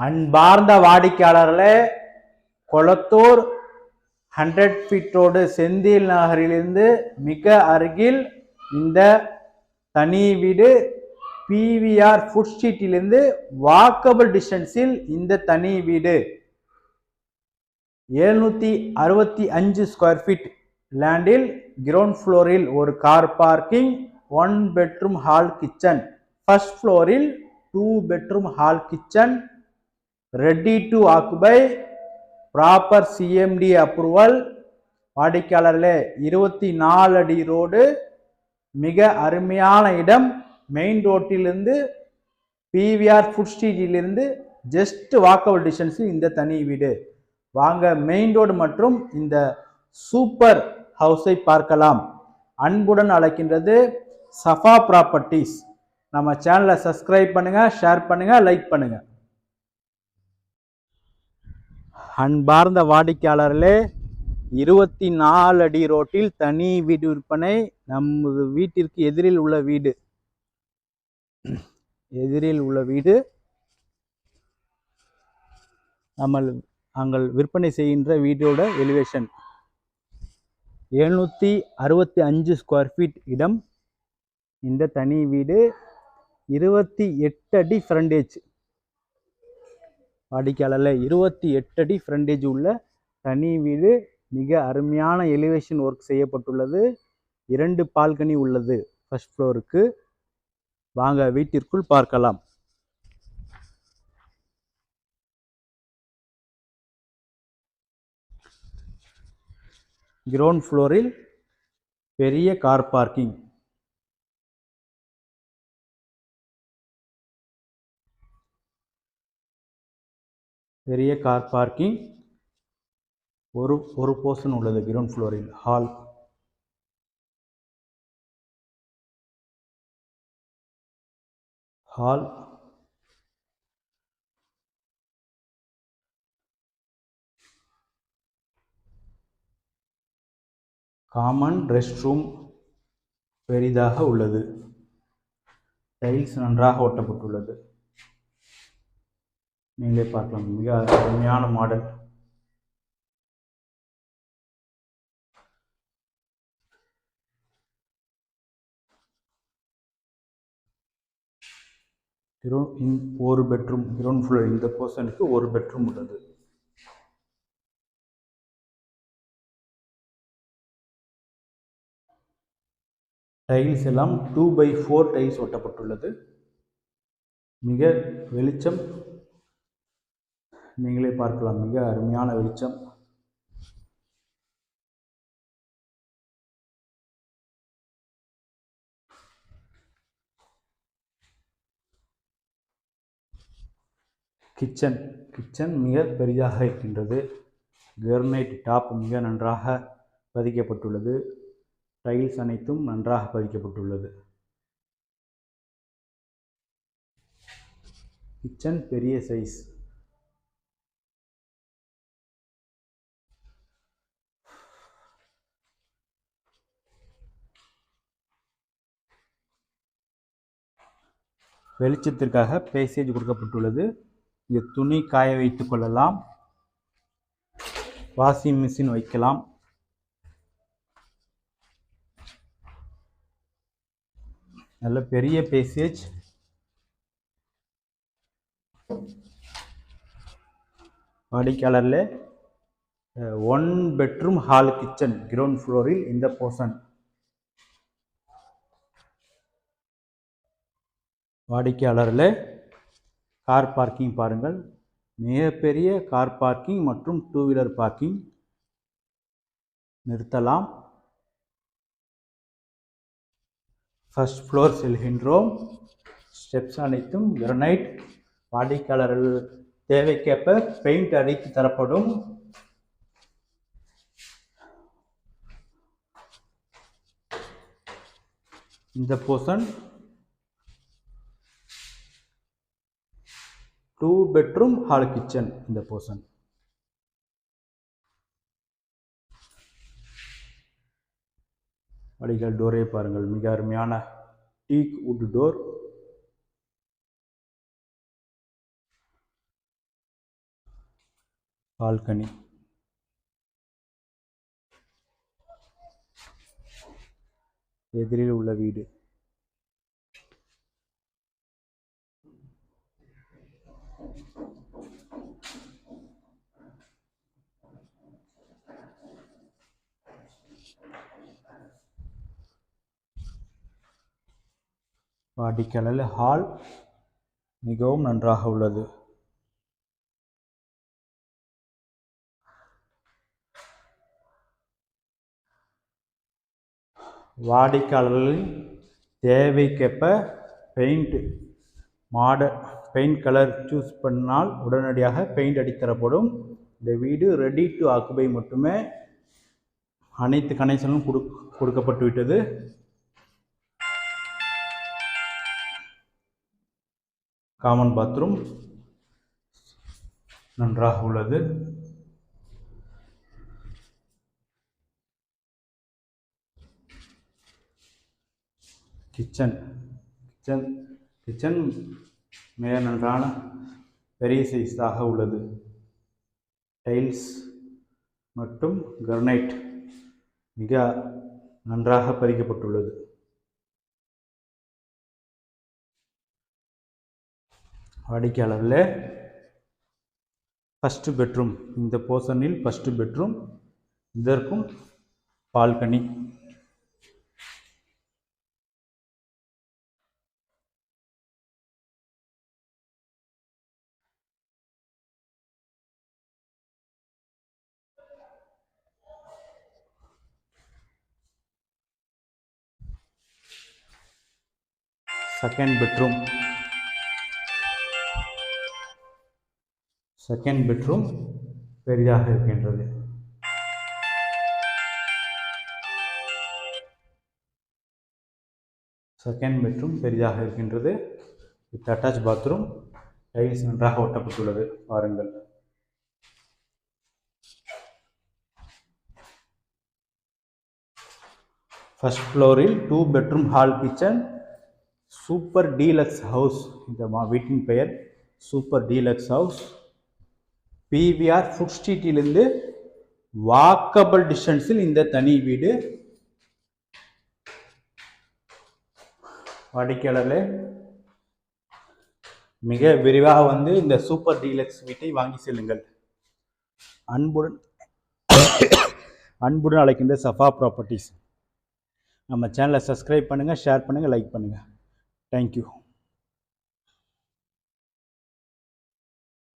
அன்பார்ந்த வாடிக்கையாளர்களே Kolathur hundred feet road Senthil நகரிலிருந்து மிக அருகில் இந்த தனி வீடு பிவிஆர் ஃபுட் ஸ்ட்ரீட்டிலிருந்து வாக்கபிள் டிஸ்டன்ஸில் இந்த தனி வீடு. எழுநூற்றி அறுபத்தி அஞ்சு ஸ்கொயர் ஃபீட் லேண்டில் கிரவுண்ட் ஃப்ளோரில் ஒரு car parking one bedroom hall kitchen first ஃப்ளோரில் two bedroom hall kitchen ready to occupy proper CMD approval வாடிக்கையாளர்களே இருபத்தி நாலு அடி ரோடு மிக அருமையான இடம். மெயின் ரோட்டிலிருந்து பிவிஆர் ஃபுட் ஸ்ட்ரீட்டிலிருந்து ஜஸ்ட் வாக்கபிள் டிஸ்டன்ஸில் இந்த தனி வீடு. வாங்க மெயின் ரோடு மற்றும் இந்த சூப்பர் ஹவுஸை பார்க்கலாம். அன்புடன் அழைக்கின்றது சஃபா ப்ராப்பர்ட்டிஸ் நம்ம சேனலை சப்ஸ்கிரைப் பண்ணுங்கள் ஷேர் பண்ணுங்கள் லைக் பண்ணுங்கள் அன்பார்ந்த வாடிக்கையாளர்களே இருபத்தி நாலு அடி ரோட்டில் தனி வீடு விற்பனை. நமது வீட்டிற்கு எதிரில் உள்ள வீடு. எதிரில் உள்ள வீடு. நம்ம நாங்கள் விற்பனை செய்கின்ற வீடோட எலிவேஷன் எழுநூற்றி அறுபத்தி அஞ்சு ஸ்கொயர் ஃபீட் இடம். இந்த தனி வீடு இருபத்தி எட்டு அடி ஃப்ரண்டேஜ் வாடிக்கையாளரில் இருபத்தி எட்டு அடி ஃப்ரண்டேஜ் உள்ள தனி வீடு மிக அருமையான எலிவேஷன் ஒர்க் செய்யப்பட்டுள்ளது. இரண்டு பால்கனி உள்ளது ஃபர்ஸ்ட் ஃப்ளோருக்கு வாங்க வீட்டிற்குள் பார்க்கலாம். கிரவுண்ட் ஃப்ளோரில் பெரிய கார் பார்க்கிங் பெரிய கார் பார்க்கிங். ஒரு ஒரு போர்ஷன் உள்ளது கிரவுண்ட் ஃப்ளோரில் hall hall common rest room பெரிதாக உள்ளது. டைல்ஸ் நன்றாக ஒட்டப்பட்டுள்ளது. நீங்களே பார்க்கலாம். மிக அருமையான மாடல். கிரௌண்ட் இன் ஒரு பெட்ரூம் கிரவுண்ட் ஃப்ளோர் இந்த போர்ஷனுக்கு ஒரு பெட்ரூம் உள்ளது. டைல்ஸ் எல்லாம் டூ பை ஃபோர் டைல்ஸ் ஒட்டப்பட்டுள்ளது. மிக வெளிச்சம் நீங்களே பார்க்கலாம். மிக அருமையான வெளிச்சம். கிச்சன். கிச்சன் மிக பெரிதாக இருக்கின்றது. கிரனைட் டாப் மிக நன்றாக பதிக்கப்பட்டுள்ளது. டைல்ஸ் அனைத்தும் நன்றாக பதிக்கப்பட்டுள்ளது. கிச்சன் பெரிய சைஸ் வெளிச்சத்திற்காக பேசேஜ் கொடுக்கப்பட்டுள்ளது. இங்கே துணி காய வைத்து கொள்ளலாம். வாஷிங் மிஷின் வைக்கலாம். நல்ல பெரிய passage. வாடிக்கையாளரில் one bedroom hall kitchen ground ஃப்ளோரில் இந்த போர்ஷன் வாடிக்கையாளரில் கார் பார்க்கிங் பாருங்கள். மிகப்பெரிய கார் பார்க்கிங் மற்றும் டூ வீலர் பார்க்கிங் நிறுத்தலாம். ஃபர்ஸ்ட் ஃப்ளோர் செல்கின்றோம். ஸ்டெப்ஸ் அனைத்தும் கிரனைட் வாடிக்கையாளர்கள் தேவைக்கேற்ப பெயிண்ட் அடித்து தரப்படும். இந்த portion two bedroom hall kitchen இந்த போர்ஷன் வடிகால் டோரே பாருங்கள். மிக அருமையான டீக் உட் டோர் பால்கனி. எதிரில் உள்ள வீடு. வாடிக்கையாளர் ஹால் மிகவும் நன்றாக உள்ளது. வாடிக்கையாளர்களின் தேவைக்கேற்ப பெயிண்ட் மாட பெயிண்ட் கலர் சூஸ் பண்ணால் உடனடியாக பெயிண்ட் அடித்தரப்படும். இந்த வீடு ரெடி டு ஆக்குபை மட்டுமே அனைத்து கனெக்ஷனும் கொடு கொடுக்கப்பட்டு விட்டது காமன் பாத்ரூம் நன்றாக உள்ளது. கிச்சன் கிச்சன் கிச்சன் மிக நன்றான பெரிய சைஸாக உள்ளது. டைல்ஸ் மற்றும் கிரனைட் மிக நன்றாக பதிக்கப்பட்டுள்ளது. வாடிக்கையாளரில் ஃபஸ்ட்டு பெட்ரூம் இந்த போர்ஷனில் ஃபஸ்ட்டு பெட்ரூம் இதற்கும் balcony. Second bedroom second bedroom பெரிதாக இருக்கின்றது செகண்ட் பெட்ரூம் பெரிதாக இருக்கின்றது வித் அட்டாச் பாத்ரூம் டைல்ஸ் நன்றாக ஒட்டப்பட்டுள்ளது பாருங்கள் ஃபர்ஸ்ட் ஃப்ளோரில் two bedroom hall kitchen super deluxe house இந்த மா வீட்டின் பெயர் super deluxe house PVR food ஸ்ட்ரீட்டிலிருந்து walkable டிஸ்டன்ஸில் இந்த தனி வீடு. வாடிக்கையாளர்களே மிக விரிவாக வந்து இந்த சூப்பர் டீலக்ஸ் வீட்டை வாங்கி செல்லுங்கள். அன்புடன் அன்புடன் அழைக்கின்ற சஃபா ப்ராப்பர்ட்டிஸ் நம்ம சேனலை சப்ஸ்கிரைப் பண்ணுங்கள் ஷேர் பண்ணுங்கள் லைக் பண்ணுங்கள் தேங்க்யூ